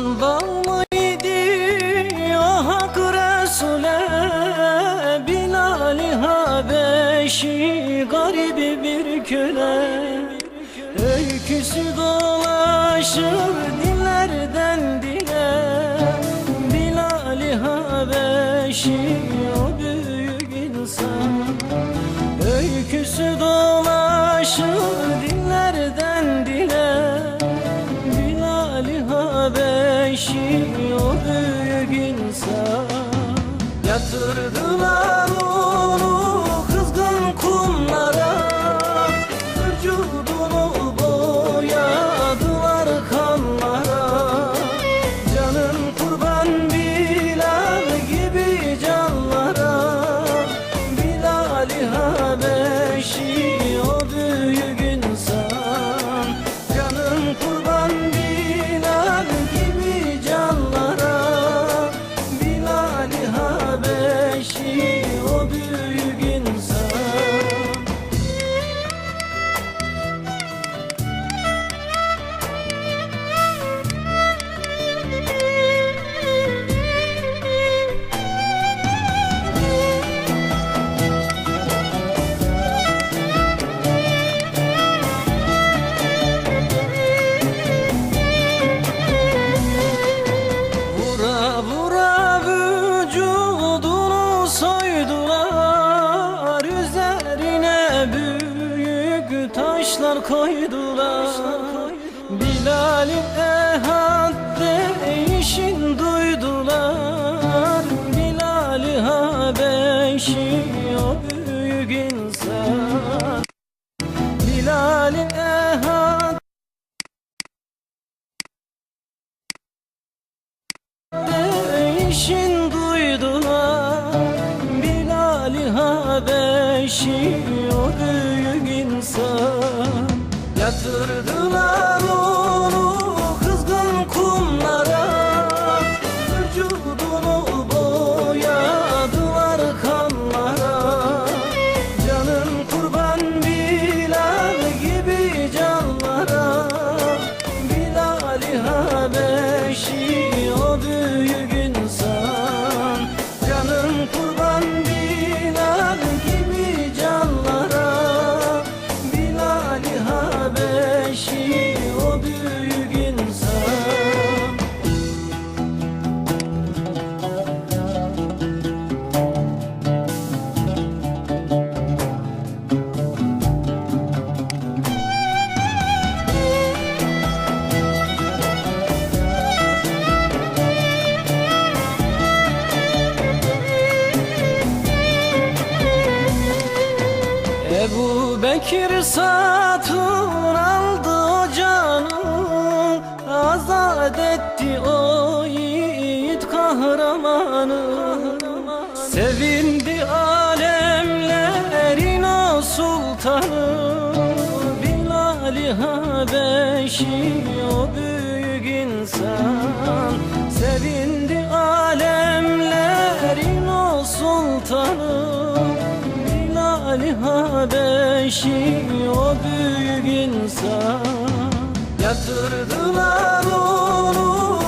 Can bağlıydı ah hak Resul'e. Bilal-i Habeşi garip bir köle. Öyküsü dolaşır dillerden dile. Bilal-i Habeşi o büyük insan. Öyküsü dolaşır büyük taşlar koydular. Bilal'in ehad duydular. Bilal-i Habeşi o büyük insan Bilal'in ehad Değişin duydular. Bilal-i Habeşi o büyük insan Yatırdılar Bekir satın aldı o canı Azat etti o yiğit kahramanı. Sevindi alemlerin o sultanı Bilal-i Habeşi o büyük insan. Sevindi alemlerin o sultanı Habeşi o büyük insan. Yatırdılar onu